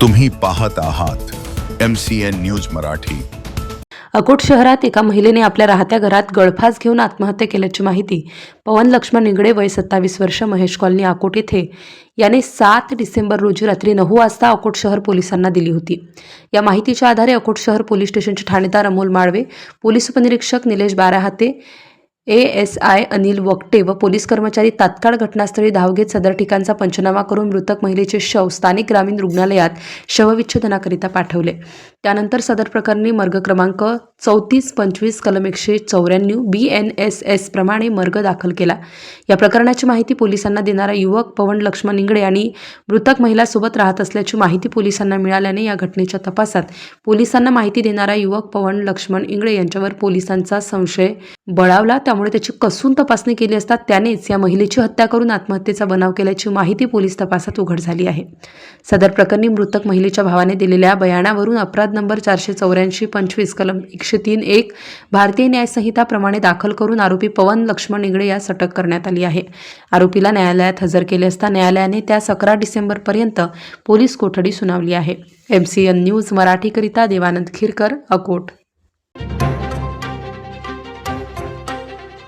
तुम्ही पाहत आहात M C N news Marathi. Akot शहरात एका महिलेने आपल्या राहत्या घरात गळफास घेऊन आत्महत्या केल्याची माहिती पवन लक्ष्मण निगडे वय सत्तावीस वर्ष महेश कॉलनी अकोट येथे. याने सात डिसेंबर रोजी रात्री नऊ वाजता अकोट शहर पोलिसांना दिली होती. या माहितीच्या आधारे अकोट शहर पोलीस स्टेशनचे ठाणेदार अमोल माळवे पोलीस उपनिरीक्षक Nilesh Barahate A S I Anil Wakte व पोलीस कर्मचारी तात्काळ घटनास्थळी धाव घेत सदर ठिकाणचा पंचनामा करून मृतक महिलेचे शव स्थानिक ग्रामीण रुग्णालयात शवविच्छेदनाकरिता पाठवले. त्यानंतर सदर प्रकरणी मर्ग क्रमांक चौतीस पंचवीस कलम एकशे चौऱ्याण्णव बी एन एस एस प्रमाणे मर्ग दाखल केला. या प्रकरणाची माहिती पोलिसांना देणारा युवक पवन लक्ष्मण इंगडे आणि मृतक महिलासोबत राहत असल्याची माहिती पोलिसांना मिळाल्याने या घटनेच्या तपासात पोलिसांना माहिती देणारा युवक पवन लक्ष्मण इंगडे यांच्यावर पोलिसांचा संशय बळावला. त्या त्यामुळे त्याची कसून तपासणी केली असता त्यानेच या महिलेची हत्या करून आत्महत्येचा बनाव केल्याची माहिती पोलीस तपासात उघड झाली आहे. सदर प्रकरणी मृतक महिलेच्या भावाने दिलेल्या बयानावरून अपराध नंबर चारशे चौऱ्याऐंशी पंचवीस कलम एकशे तीन एक भारतीय न्यायसंहिताप्रमाणे दाखल करून आरोपी पवन लक्ष्मण निगडे यास अटक करण्यात आली आहे. आरोपीला न्यायालयात हजर केले असता न्यायालयाने त्यास अकरा डिसेंबरपर्यंत पोलीस कोठडी सुनावली आहे. एम सी एन न्यूज मराठीकरिता देवानंद खिरकर अकोट.